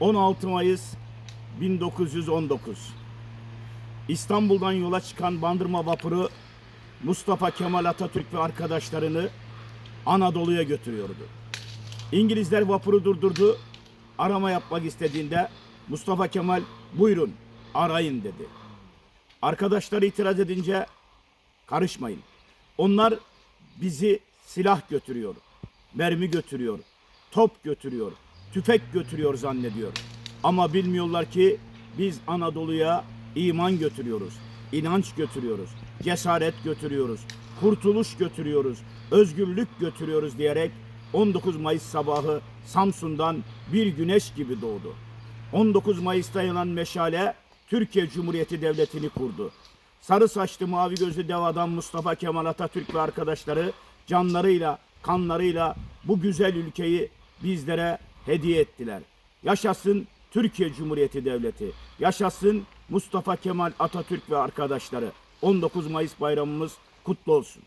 16 Mayıs 1919 İstanbul'dan yola çıkan Bandırma vapuru Mustafa Kemal Atatürk ve arkadaşlarını Anadolu'ya götürüyordu. İngilizler vapuru durdurdu. Arama yapmak istediğinde Mustafa Kemal buyurun arayın dedi. Arkadaşları itiraz edince karışmayın. Onlar bizi silah götürüyor, mermi götürüyor, top götürüyor, tüfek götürüyor zannediyor. Ama bilmiyorlar ki biz Anadolu'ya iman götürüyoruz, inanç götürüyoruz, cesaret götürüyoruz, kurtuluş götürüyoruz, özgürlük götürüyoruz diyerek 19 Mayıs sabahı Samsun'dan bir güneş gibi doğdu. 19 Mayıs'ta yanan meşale Türkiye Cumhuriyeti Devleti'ni kurdu. Sarı saçlı mavi gözlü dev adam Mustafa Kemal Atatürk ve arkadaşları canlarıyla, kanlarıyla bu güzel ülkeyi bizlere hediye ettiler. Yaşasın Türkiye Cumhuriyeti Devleti. Yaşasın Mustafa Kemal Atatürk ve arkadaşları. 19 Mayıs bayramımız kutlu olsun.